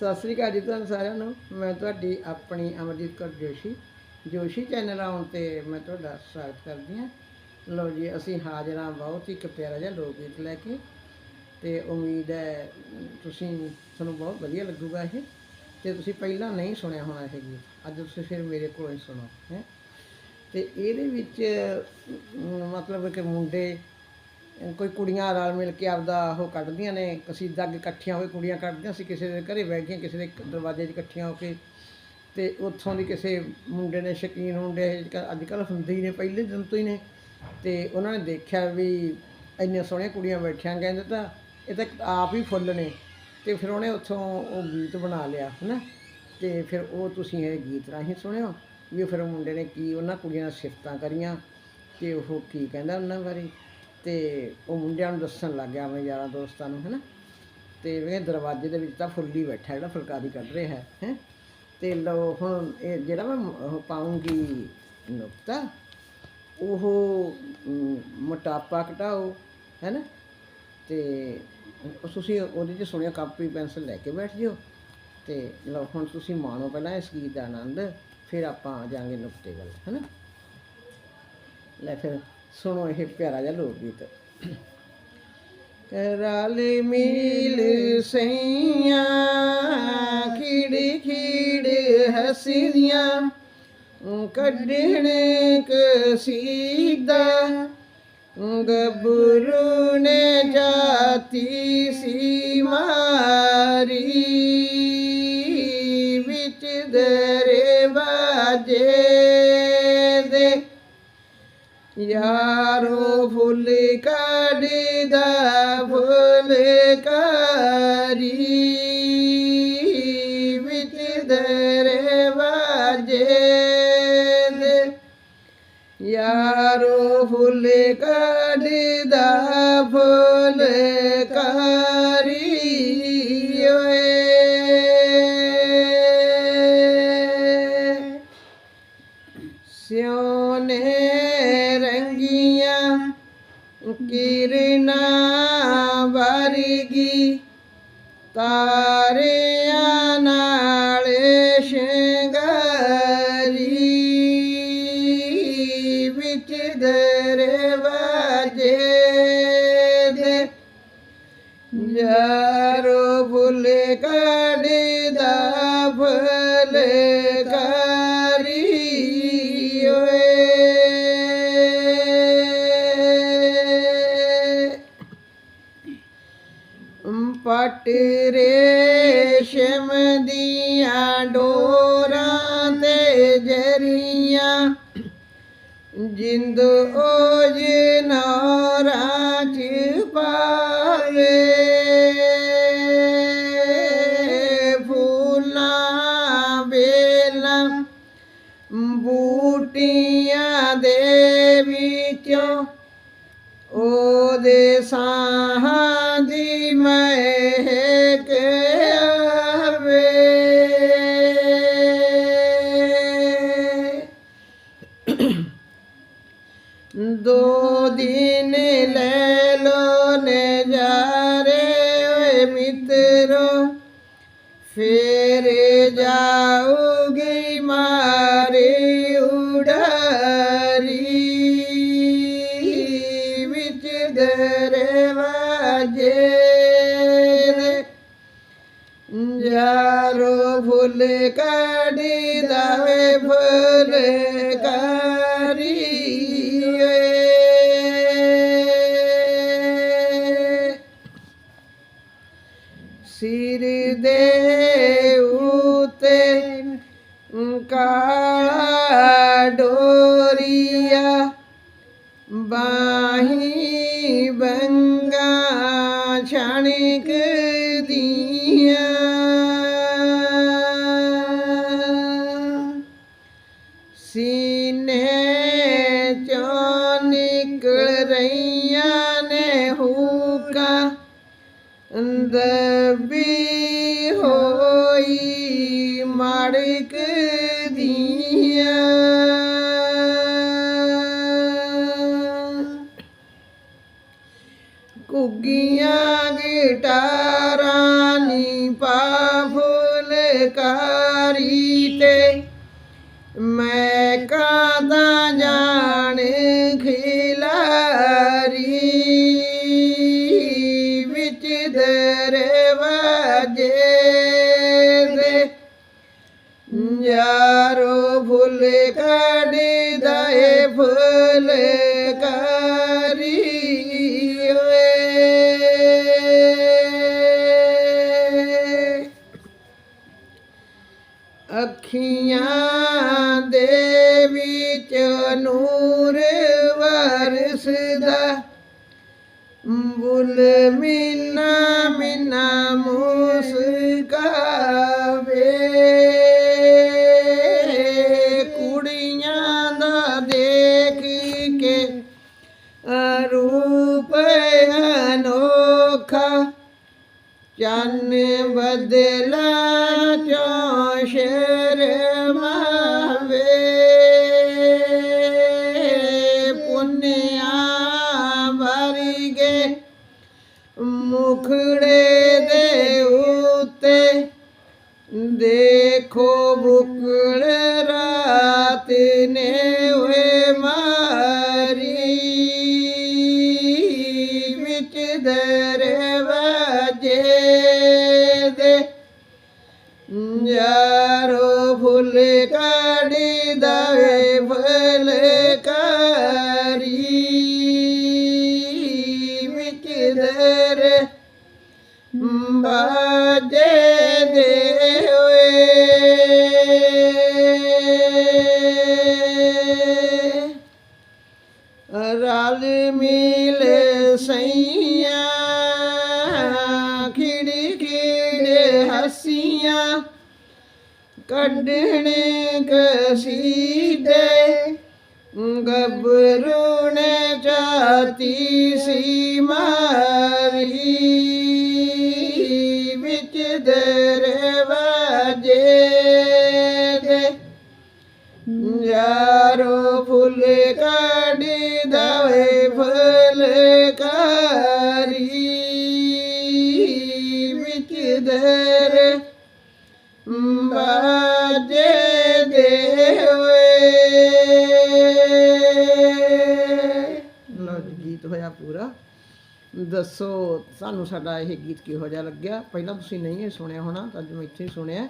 ਸਤਿ ਸ੍ਰੀ ਅਕਾਲ ਜੀ ਤੁਹਾਨੂੰ ਸਾਰਿਆਂ ਨੂੰ। ਮੈਂ ਤੁਹਾਡੀ ਆਪਣੀ ਅਮਰਜੀਤ ਕੌਰ ਜੋਸ਼ੀ। ਜੋਸ਼ੀ ਚੈਨਲ ਆਉਣ ਤੇ ਮੈਂ ਤੁਹਾਡਾ ਸਵਾਗਤ ਕਰਦੀ ਹਾਂ। ਲਓ ਜੀ, ਅਸੀਂ ਹਾਜ਼ਰ ਹਾਂ ਬਹੁਤ ਹੀ ਇੱਕ ਪਿਆਰਾ ਜਿਹਾ ਲੋਕ ਗੀਤ ਲੈ ਕੇ ਤੇ ਉਮੀਦ ਹੈ ਤੁਸੀਂ, ਤੁਹਾਨੂੰ ਬਹੁਤ ਵਧੀਆ ਲੱਗੂਗਾ ਇਹ। ਤੇ ਤੁਸੀਂ ਪਹਿਲਾਂ ਨਹੀਂ ਸੁਣਿਆ ਹੋਣਾ ਇਹ ਗੀਤ, ਅੱਜ ਤੁਸੀਂ ਫਿਰ ਮੇਰੇ ਕੋਲੋਂ ਹੀ ਸੁਣੋ, ਹੈ। ਤੇ ਇਹਦੇ ਵਿੱਚ ਮਤਲਬ ਕਿ ਮੁੰਡੇ ਕੋਈ ਕੁੜੀਆਂ ਰਲ ਮਿਲ ਕੇ ਆਪਦਾ ਉਹ ਕੱਢਦੀਆਂ ਨੇ, ਕਸੀਦਾ ਅੱਗੇ ਇਕੱਠੀਆਂ ਹੋਏ ਕੁੜੀਆਂ ਕੱਢਦੀਆਂ ਸੀ, ਕਿਸੇ ਦੇ ਘਰੇ ਬੈਠ ਗਈਆਂ, ਕਿਸੇ ਦੇ ਦਰਵਾਜ਼ੇ 'ਚ ਇਕੱਠੀਆਂ ਹੋ ਕੇ। ਤੇ ਉੱਥੋਂ ਦੀ ਕਿਸੇ ਮੁੰਡੇ ਨੇ, ਸ਼ਕੀਨ ਮੁੰਡੇ ਅੱਜ ਕੱਲ੍ਹ ਹੁੰਦੇ ਹੀ ਨੇ, ਪਹਿਲੇ ਦਿਨ ਤੋਂ ਹੀ ਨੇ। ਤੇ ਉਹਨਾਂ ਨੇ ਦੇਖਿਆ ਵੀ ਇੰਨੀਆਂ ਸੋਹਣੀਆਂ ਕੁੜੀਆਂ ਬੈਠੀਆਂ, ਕਹਿੰਦੇ ਤਾਂ ਇਹ ਤਾਂ ਆਪ ਹੀ ਫੁੱਲ ਨੇ। ਤੇ ਫਿਰ ਉਹਨੇ ਉੱਥੋਂ ਉਹ ਗੀਤ ਬਣਾ ਲਿਆ, ਹਨਾ? ਤੇ ਫਿਰ ਉਹ ਤੁਸੀਂ ਇਹ ਗੀਤ ਰਾਹੀਂ ਸੁਣਿਓ ਵੀ ਫਿਰ ਉਹ ਮੁੰਡੇ ਨੇ ਕੀ ਉਹਨਾਂ ਕੁੜੀਆਂ ਨਾਲ ਸਿਫਤਾਂ ਕਰੀਆਂ, ਤੇ ਉਹ ਕੀ ਕਹਿੰਦਾ ਉਹਨਾਂ ਬਾਰੇ? ਤੇ ਉਹ ਮੁੰਡਿਆਂ ਨੂੰ ਦੱਸਣ ਲੱਗ ਗਿਆ ਆਪਣੇ ਯਾਰਾਂ ਦੋਸਤਾਂ ਨੂੰ, ਹਨਾ? ਤੇ ਵੇ ਦਰਵਾਜ਼ੇ ਦੇ ਵਿੱਚ ਤਾਂ ਫੁੱਲੀ ਬੈਠਾ ਜਿਹੜਾ ਫੁਲਕਾਰੀ ਕੱਢ ਰਿਹਾ ਹੈ ਹੈ? ਤੇ ਲਓ ਹੁਣ ਇਹ ਜਿਹੜਾ ਮੈਂ ਉਹ ਪਾਉਂਗੀ ਨੁਕਤਾ, ਉਹ ਮੋਟਾਪਾ ਘਟਾਓ ਹੈ ਨਾ ਤੇ ਤੁਸੀਂ ਉਹਦੇ 'ਚ ਸੁਣਿਆ ਕਾਪੀ ਪੈਨਸਲ ਲੈ ਕੇ ਬੈਠ ਜਿਓ। ਤੇ ਲਓ ਹੁਣ ਤੁਸੀਂ ਮਾਣੋ ਪਹਿਲਾਂ ਇਸ ਗੀਤ ਦਾ ਆਨੰਦ, ਫਿਰ ਆਪਾਂ ਆ ਜਾਾਂਗੇ ਨੁਕਤੇ ਵੱਲ ਹੈ ਨਾ ਲੈ ਫਿਰ। ਸੁਣੋ ਇਹ ਪਿਆਰਾ ਜਿਹਾ ਲੋਕ ਗੀਤ ਰਲ ਮੀਲ ਸਈਆਂ ਖਿੜ ਖਿੜ ਹਸੀਆਂ, ਕੱਢਣ ਕਸੀਦਾ, ਗੱਭਰੂ ਨੇ ਜਾਤੀ ਸੀ ਮਾਰੀ। ਯਾਰੋ ਫੁੱਲ ਕੱਢਦਾ ਫੁੱਲ ਕਾਰੀ। ਵਿੱਚ ਦਰਵਾਜੇ ਦੇ ਯਾਰੋ ਫੁੱਲ ਕੱਢਦਾ ਫੁੱਲ ਕਾਰੀ ਬੂਟੀਆਂ ਦੇ ਵਿੱਚੋਂ ਉਹਦੇ ਸਾਹਾਂ ਦੀ ਫੇਰ ਜਾਊਗੀ ਮਾਰੀ ਉਡਾਰੀ। ਵਿੱਚ ਦਰਵਾਜੇ ਦੇ ਯਾਰੋ ਫੁੱਲ ਕਾੜੀ ਦਾਵੇ ਫੁੱਲ। ਬਾਹੀ ਬੰਗਾ ਛਣਕ ਦੀਆਂ। ਸੀਨੇ ਚੋਂ ਨਿਕਲ ਰਹੀਆਂ ਨੇ ਹੁਕਾ ਅੰਦਰ ਵੀ ਹੋਈ ਮੜਕ ਫੁਲਕਾਰੀ ਤੇ ਮੈਂ ਕਾਦਾ ਜਾਣ ਖਿਲਾਰੀ ਵਿੱਚ ਦਰਵਾਜੇ ਦੇ ਯਾਰੋ ਫੁੱਲ ਕੱਢਦਾ ਏ ਫੁੱਲਕਾਰੀ ਓਏ ਵਰਸਦਾ ਬੁਲ ਮਿਨਾ ਮਿਨਾ ਮੁਸਕਾਵੇ ਕੁੜੀਆਂ ਦਾ ਦੇਖ ਕੇ ਰੂਪ ਅਨੋਖਾ ਚੰਨ ਬਦਲਾ ਚੋ ਸ਼ਰਮਾਵੇ ਦੇਖੋ ਬੁਕਲ ਰਾਤ ਨੇ ਹੋਏ ਮਾਰੀ ਵਿੱਚ ਦਰਵਾਜੇ ਦੇ ਯਾਰੋ ਫੁੱਲ ਕਾੜੀ ਦਾਵੇ ਫਲਕਾਰੀ ਵਿੱਚ ਦਰ ਬਾਜੇ ਦੇ ਰਲ ਮਿਲ ਸਈਆਂ ਖਿੜ ਖਿੜ ਹਸੀਆਂ, ਕੱਢਣ ਕਸੀਦੇ ਗੱਭਰੂ ਨੇ ਚਾਤੀ ਸੀ ਮਾਰੀ, ਵਿੱਚ ਦੇ ਬਾਜੇ ਦੇ ਲੋ ਗੀਤ ਹੋਇਆ ਪੂਰਾ। ਦੱਸੋ, ਸਾਨੂੰ ਸਾਡਾ ਇਹ ਗੀਤ ਕਿਹੋ ਜਿਹਾ ਲੱਗਿਆ? ਪਹਿਲਾਂ ਤੁਸੀਂ ਨਹੀਂ ਇਹ ਸੁਣਿਆ ਹੋਣਾ, ਤਾਂ ਅੱਜ ਮੈਂ ਇੱਥੇ ਹੀ ਸੁਣਿਆ।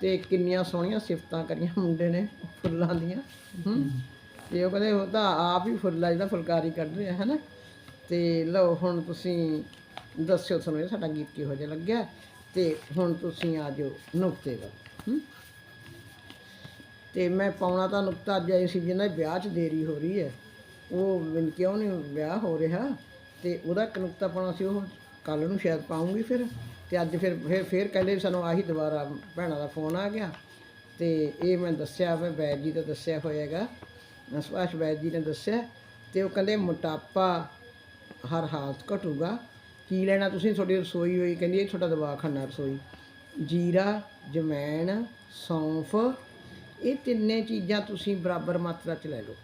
ਤੇ ਕਿੰਨੀਆਂ ਸੋਹਣੀਆਂ ਸਿਫਤਾਂ ਕਰੀਆਂ ਮੁੰਡੇ ਨੇ, ਫੁੱਲਾਂ ਦੀਆਂ। ਹੂੰ। ਤੇ ਉਹ ਕਹਿੰਦੇ, ਉਹ ਤਾਂ ਆਪ ਹੀ ਫੁੱਲਾ ਜਿਹੜਾ ਫੁਲਕਾਰੀ ਕੱਢ ਰਿਹਾ ਹੈ ਨਾ ਤੇ ਲਓ, ਹੁਣ ਤੁਸੀਂ ਦੱਸਿਓ ਤੁਹਾਨੂੰ ਇਹ ਸਾਡਾ ਗੀਤ ਕਿਹੋ ਜਿਹਾ ਲੱਗਿਆ। ਤੇ ਹੁਣ ਤੁਸੀਂ ਆ ਜਾਓ ਨੁਕਤੇ ਦਾ ਤੇ ਮੈਂ ਪਾਉਣਾ ਤਾਂ ਨੁਕਤਾ ਅੱਜ ਆਈ ਸੀ ਜਿਹਨਾਂ ਦੇ ਵਿਆਹ 'ਚ ਦੇਰੀ ਹੋ ਰਹੀ ਹੈ। ਉਹ ਮੈਨੂੰ ਕਿਉਂ ਨਹੀਂ ਵਿਆਹ ਹੋ ਰਿਹਾ? ਤੇ ਉਹਦਾ ਇੱਕ ਨੁਕਤਾ ਪਾਉਣਾ ਸੀ, ਉਹ ਕੱਲ ਨੂੰ ਸ਼ਾਇਦ ਪਾਉਂਗੀ ਫਿਰ। ਤੇ ਅੱਜ ਫਿਰ ਫਿਰ ਫਿਰ ਕਹਿੰਦੇ ਵੀ ਸਾਨੂੰ ਆਹੀ ਦੁਬਾਰਾ ਭੈਣਾਂ ਦਾ ਫੋਨ ਆ ਗਿਆ। ਤੇ ਇਹ ਮੈਂ ਦੱਸਿਆ, ਮੈਂ ਬੈਦ ਜੀ ਦਾ ਦੱਸਿਆ ਹੋਏਗਾ ਸੁਭਾਸ਼ ਬੈਦ ਜੀ ਨੇ ਦੱਸਿਆ। ਤੇ ਉਹ ਕਹਿੰਦੇ ਮੋਟਾਪਾ ਹਰ ਹਾਲਤ ਘਟੂਗਾ। ਕੀ ਲੈਣਾ ਤੁਸੀਂ? ਤੁਹਾਡੀ ਰਸੋਈ ਹੋਈ, ਕਹਿੰਦੀ ਇਹ ਤੁਹਾਡਾ ਦਵਾਖਾਨਾ ਰਸੋਈ। ਜੀਰਾ ਜਮੈਣ ਸੌਂਫ ਇਹ ਤਿੰਨੇ ਚੀਜ਼ਾਂ ਤੁਸੀਂ ਬਰਾਬਰ ਮਾਤਰਾ 'ਚ ਲੈ ਲਓ।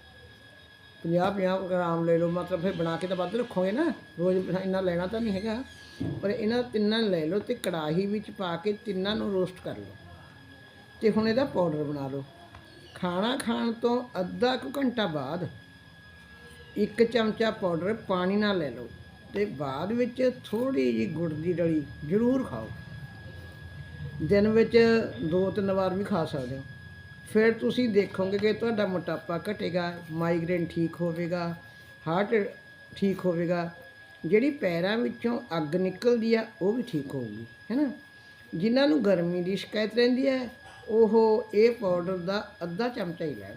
50 50 ਗ੍ਰਾਮ ਲੈ ਲਓ ਮਤਲਬ ਫਿਰ ਬਣਾ ਕੇ ਤਾਂ ਵੱਧ ਰੱਖੋਗੇ ਨਾ। ਰੋਜ਼ ਇੰਨਾ ਲੈਣਾ ਤਾਂ ਨਹੀਂ ਹੈਗਾ। ਪਰ ਇਹਨਾਂ ਤਿੰਨਾਂ ਨੂੰ ਲੈ ਲਓ ਤੇ ਕੜਾਹੀ ਵਿੱਚ ਪਾ ਕੇ ਤਿੰਨਾਂ ਨੂੰ ਰੋਸਟ ਕਰ ਲਓ। ਤੇ ਹੁਣ ਇਹਦਾ ਪਾਊਡਰ ਬਣਾ ਲਓ। ਖਾਣਾ ਖਾਣ ਤੋਂ ਅੱਧਾ ਕੁ ਘੰਟਾ ਬਾਅਦ ਇੱਕ ਚਮਚਾ ਪਾਊਡਰ ਪਾਣੀ ਨਾਲ ਲੈ ਲਓ ਤੇ ਬਾਅਦ ਵਿੱਚ ਥੋੜੀ ਜਿਹੀ ਗੁੜ ਦੀ ਡਲੀ ਜ਼ਰੂਰ ਖਾਓ। ਦਿਨ ਵਿੱਚ ਦੋ ਤਿੰਨ ਵਾਰ ਵੀ ਖਾ ਸਕਦੇ ਹੋ। ਫਿਰ ਤੁਸੀਂ ਦੇਖੋਗੇ ਕਿ ਤੁਹਾਡਾ ਮੋਟਾਪਾ ਘਟੇਗਾ ਮਾਈਗ੍ਰੇਨ ਠੀਕ ਹੋਵੇਗਾ ਹਾਰਟ ਠੀਕ ਹੋਵੇਗਾ, ਜਿਹੜੀ ਪੈਰਾਂ ਵਿੱਚੋਂ ਅੱਗ ਨਿਕਲਦੀ ਆ, ਉਹ ਵੀ ਠੀਕ ਹੋਊਗੀ ਹੈਨਾ ਜਿਨ੍ਹਾਂ ਨੂੰ ਗਰਮੀ ਦੀ ਸ਼ਿਕਾਇਤ ਰਹਿੰਦੀ ਹੈ, ਉਹ ਇਹ ਪਾਊਡਰ ਦਾ ਅੱਧਾ ਚਮਚਾ ਹੀ ਲੈਣ,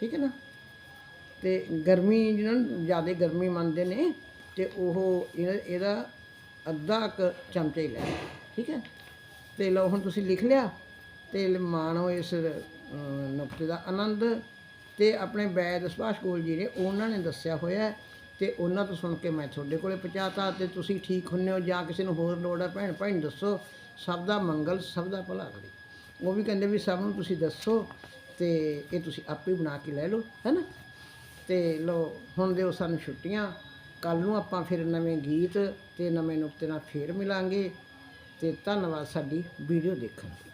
ਠੀਕ ਹੈ ਨਾ? ਤੇ ਗਰਮੀ ਜਿਹਨਾਂ ਨੂੰ ਜ਼ਿਆਦਾ ਗਰਮੀ ਮੰਨਦੇ ਨੇ, ਤੇ ਉਹ ਇਹਦਾ- ਇਹਦਾ ਅੱਧਾ ਕੁ ਚਮਚਾ ਹੀ ਲੈਣ, ਠੀਕ ਹੈ? ਤੇ ਲਓ, ਹੁਣ ਤੁਸੀਂ ਲਿਖ ਲਿਆ। ਤੇ ਮਾਣੋ ਇਸ ਨੁਕਤੇ ਦਾ। ਆਨੰਦ ਤੇ ਆਪਣੇ ਵੈਦ ਸੁਭਾਸ਼ ਕੋਲ ਜੀ ਨੇ, ਉਹਨਾਂ ਨੇ ਦੱਸਿਆ ਹੋਇਆ ਹੈ ਤੇ ਉਹਨਾਂ ਤੋਂ ਸੁਣ ਕੇ ਮੈਂ ਤੁਹਾਡੇ ਕੋਲੇ ਪਹੁੰਚਾਤਾ ਤੇ ਤੁਸੀਂ ਠੀਕ ਹੁੰਨੇ ਹੋ ਜਾਂ ਕਿਸੇ ਨੂੰ ਹੋਰ ਲੋੜ ਹੈ, ਭੈਣ ਭਾਈ ਦੱਸੋ। ਸਭ ਦਾ ਮੰਗਲ, ਸਭ ਦਾ ਭਲਾ ਕਰੇ। ਉਹ ਵੀ ਕਹਿੰਦੇ ਵੀ ਸਭ ਨੂੰ ਤੁਸੀਂ ਦੱਸੋ ਤੇ ਇਹ ਤੁਸੀਂ ਆਪੇ ਬਣਾ ਕੇ ਲੈ ਲਓ ਹੈਨਾ ਤੇ ਲੋ ਹੁਣ ਦਿਓ ਸਾਨੂੰ ਛੁੱਟੀਆਂ। ਕੱਲ ਨੂੰ ਆਪਾਂ ਫਿਰ ਨਵੇਂ ਗੀਤ ਤੇ ਨਵੇਂ ਨੁਕਤੇ ਨਾਲ ਫੇਰ ਮਿਲਾਂਗੇ। ਤੇ ਧੰਨਵਾਦ ਸਾਡੀ ਵੀਡੀਓ ਦੇਖਣ ਲਈ